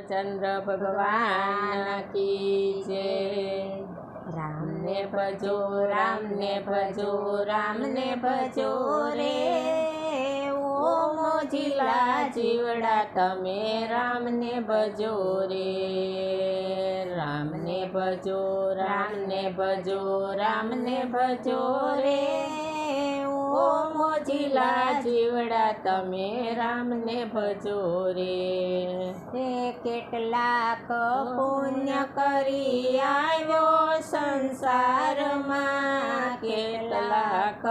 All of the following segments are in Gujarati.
ચંદ્ર ભગવાન કી જય રામને ભજો રામને ભજો રામને ભજો રે. ઓ જીલા જીવડા, તમે રામને ભજો રે. રામને ભજો રામને ભજો રામને ભજો રે. ઓ મોજીલા જીવડા, તમે રામને ભજો રે. તે કેટલાક પુણ્ય કરી આવ્યો સંસારમાં. કેટલાક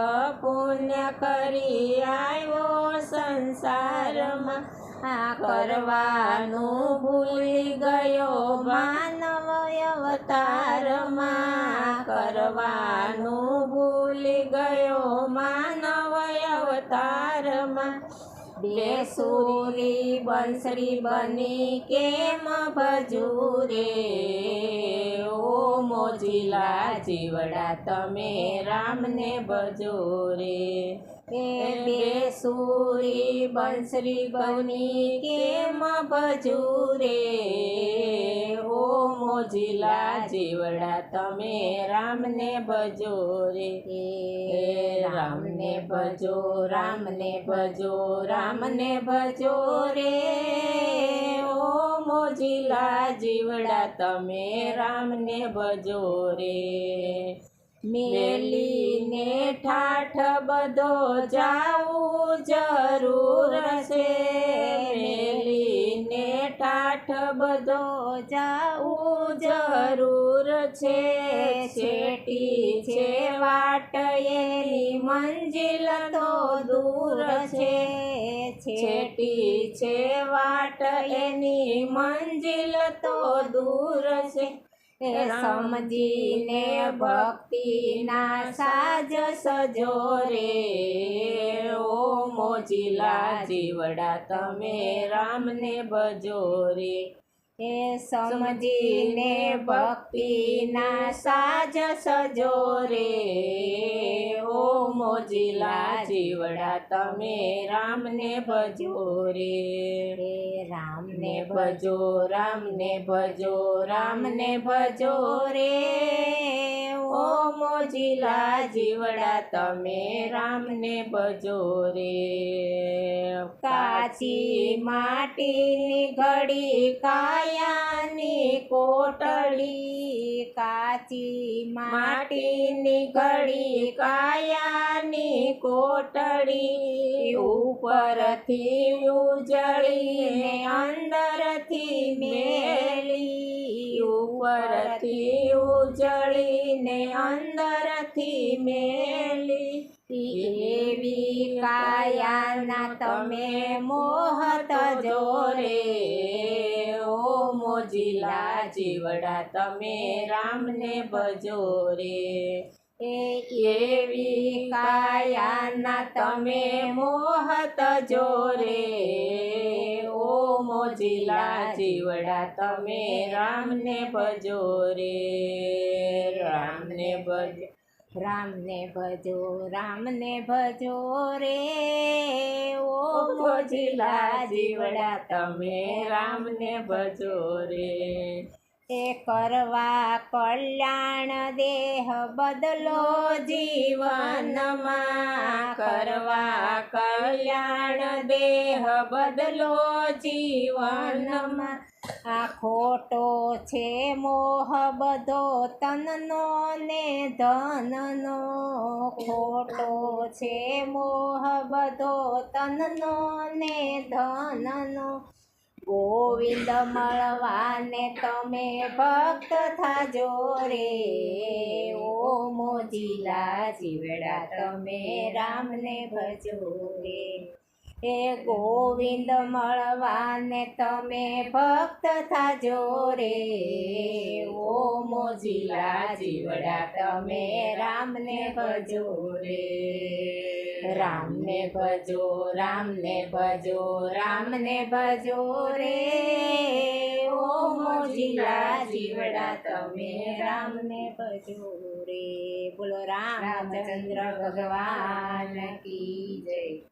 પુણ્ય કરી આવ્યો સંસારમાં. આ કરવાનું ભૂલી ગયો માનવ અવતારમાં. કરવાનું ભૂલી ગયો માનવ અવતારમાં. બેસુરી બંસરી બની કેમ ભજુરે? ઓ મોજીલા જીવડા, તમે રામને ભજો રે એ બેસુરી બની કેમ ભજુરે? મોજીલા જીવડા, તમે રામને ભજો રે. રામને ભજો રામને ભજો રામને ભજો રે. ઓ મોજીલા જીવડા, તમે રામને ભજો રે. મેલીને ઠાઠ બધો જાવું જરૂર ઠાઠ બધો જાવું જરૂર છે. છેટી છે વાટ, એની મંજિલ તો દૂર છે. છેટી છે વાટ, એની મંજિલ તો દૂર છે. સમજીને ભક્તિના સાજ સજો રે. મોજીલા જીવડા તમે રામને ભજો રે. એ સમજીને ભક્તિના સાજ સજો રે. ઓ મોજીલા જીવડા તમે રામને ભજો રે. રામને ભજો રામને ભજો રામને ભજો રે. ઓ મોજીલા જીવડા, તમે રામને બજો રે. કાચી માટીની ઘડી કાયાની કોટડી કાચી માટીની ઘડી કાયાની કોટડી ઉપરથી ઉજળીને અંદરથી મેલી. ઉપરથી ઉજળીને અંદરથી મેલી. એવી કાયાના તમે મોહત જોરે. ઓ મોજીલા જીવડા, તમે રામને ભજો રે એવી કાયાના તમે મોહત જોરે. મોજીલા જીવડા તમે રામને ભજો રે રામને ભજો. રામને ભજો રામને ભજો રે ઓ મોજીલા જીવડા તમે રામને ભજો રે. એ કરવા કલ્યાણ દેહ બદલો જીવનમાં. કરવા કલ્યાણ દેહ બદલો જીવનમાં. આ ખોટો છે મોહ બધો તનનો ને ધનનો. ખોટો છે મોહ બધો તનનો ને ધનનો. ગોવિંદ મળવાને તમે ભક્ત થાજો રે. ઓ મોજીલા જીવડા, તમે રામને ભજો રે. હે ગોવિંદ મળવાને તમે ભક્ત થાજો રે. ઓ મોજીલા જીવડા, તમે રામને ભજો રે. રામને ભજો રામને ભજો રામને ભજો રે. ઓ મોજીલા જીવડા, તમે રામને ભજો રે. બોલો રામચંદ્ર ભગવાન કી જય.